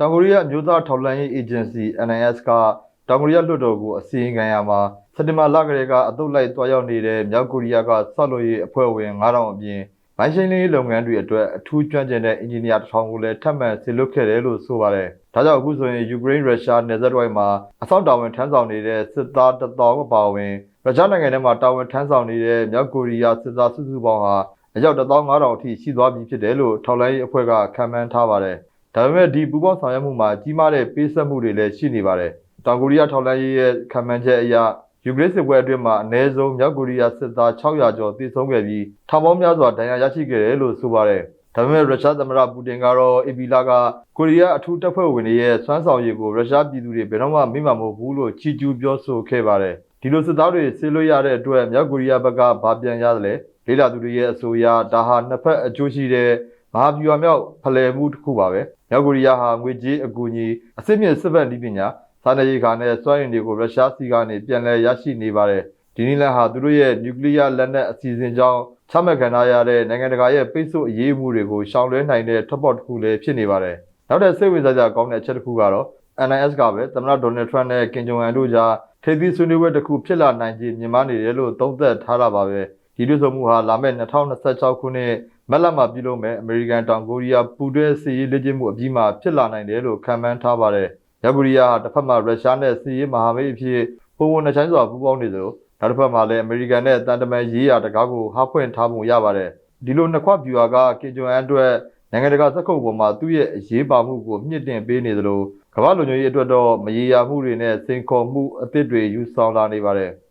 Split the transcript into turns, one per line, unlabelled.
တောင်ကိုရီးယားအမျိုးသားထောက်လှမ်းရေး agency NIS ကတောင်ကိုရီးယားလွှတ်တော်ကိုအစီရင်ခံရမှာစက်တင်ဘာလကလေးကအတုတ်လိုက်တွားရောက်နေတဲ့မြောက်ကိုရီးယားကဆောက်လုပ်ရေးအဖွဲ့ဝင်9000အပြင်မိုင်းရှိန်လေးလုပ်ငန်းတွေအတွက်အထူးကျွမ်းကျင်တဲ့အင်ဂျင်နီယာတစ်ထောင်ကိုလည်းထပ်မံဆေလွတ်ခဲ့တယ်လို့ဆိုပါတယ်။ဒါကြောင့်အခုဆိုရင်ယူကရိန်းရုရှားနယ်စပ်တွေမှာအဆောက်တာဝန်ထမ်းဆောင်နေတဲ့စစ်သားတစ်သောင်းအပါအဝင်ရုရှားနိုင်ငံထဲမှာတာဝန်ထမ်းဆောင်နေတဲ့မြောက်ကိုရီးယားစစ်သားစုစုပေါင်းဟာအယောက်15000အထိရှိသွားပြီဖြစ်တယ်လို့ထောက်လိုင်းရေးအဖွဲ့ကခန့်မှန်းထားပါတယ်။ ဒါပေမဲ့ဒီပူပေါင်းဆောင်ရွက်မှုမှာကြီးမားတဲ့ပေးဆက်မှုတွေလည်းရှိနေပါတယ်။တောင်ကိုရီးယားထောက်လိုင်းရေးရဲ့ခန့်မှန်းချက်အရယူကရိန်းစစ်ပွဲအတွင်းမှာအနည်းဆုံးမြောက်ကိုရီးယားစစ်သား600ကျော်သေဆုံးခဲ့ပြီးထောင်ပေါင်းများစွာဒဏ်ရာရရှိခဲ့တယ်လို့ဆိုပါတယ်။ဒါပေမဲ့ရုရှားသမ္မတပူတင်ကတော့အီပီလာကကိုရီးယားအထူးတပ်ဖွဲ့ဝင်တွေရဲ့စွမ်းဆောင်ရည်ကိုရုရှားပြည်သူတွေဘယ်တော့မှမေ့မှာမဟုတ်ဘူးလို့ချီးကျူးပြောဆိုခဲ့ပါတယ်။ဒီလိုစစ်သားတွေဆေးလွှတ်ရတဲ့အတွက်မြောက်ကိုရီးယားဘက်ကဗာပြန်ရတယ်လေလေးလာသူတွေရဲ့အဆိုအရဒါဟာနှစ်ဖက်အကျိုးရှိတဲ့မ ဟာဗျူဟာမြောက်ဖလှယ်မှုတစ်ခုပါပဲ။မြောက်ကိုရီးယားဟာငွေကြေးအကူအညီအစစ်မြင့်စစ်ဘက်နည်းပညာစာနယ်ရေးခါနဲ့စွမ်းရည်တွေကိုရုရှားစီကနေပြန်လည်ရရှိနေပါတယ်။ဒီနည်းလမ်းဟာသူတို့ရဲ့နျူကလ িয়ার လက်နက်အစီအစဉ်ကြောင့်ချမှတ်ခံထားရတဲ့နိုင်ငံတကာရဲ့ပိတ်ဆို့အရေးအမှုတွေကိုရှောင်လွှဲနိုင်တဲ့ထပ်ပေါ်တစ်ခုလည်းဖြစ်နေပါတယ်။နောက်ထပ်စိတ်ဝင်စားစရာကောင်းတဲ့အချက်တစ်ခုကတော့ NIS ကပဲသမ္မတဒေါ်နယ်ထရန့်နဲ့ကင်ဂျုံအန်တို့ကြားထိပ်သီးဆွေးနွေးပွဲတစ်ခုဖြစ်လာနိုင်ခြင်းမြင်မာနေတယ်လို့သုံးသပ်ထားတာပါပဲဒီတွေ့ဆုံမှုဟာလာမယ့်2026ခုနှစ် မက်လမှာပြုလုပ်မဲ့အမေရိကန်တောင်ကိုရီးယားပူးတွဲစစ်ရေးလေ့ကျင့်မှုအပြီးမှာဖြစ်လာနိုင်တယ်လို့ခန့်မှန်းထားပါတယ်မြောက်ကိုရီးယားဟာတစ်ဖက်မှာရုရှားနဲ့စစ်ရေးမဟာမိတ်အဖြစ်ပုံဝန်နှချိုင်းစွာပူးပေါင်းနေသလိုနောက်တစ်ဖက်မှာလည်းအမေရိကန်နဲ့တန်တမန်ရေးရာတကားကိုဟာဖွင့်ထားပုံရပါတယ်ဒီလိုနှစ်ခွဗျူဟာကကင်ဂျုံအန်အတွက်နိုင်ငံတကာစက်ခုပ်ပေါ်မှာသူ့ရဲ့အရေးပါမှုကိုမြင့်တင်ပေးနေသလိုကမ္ဘာလူမျိုးရေးအတွက်တော့မရေရာမှုတွေနဲ့စိန်ခေါ်မှုအသစ်တွေယူဆောင်လာနေပါတယ်။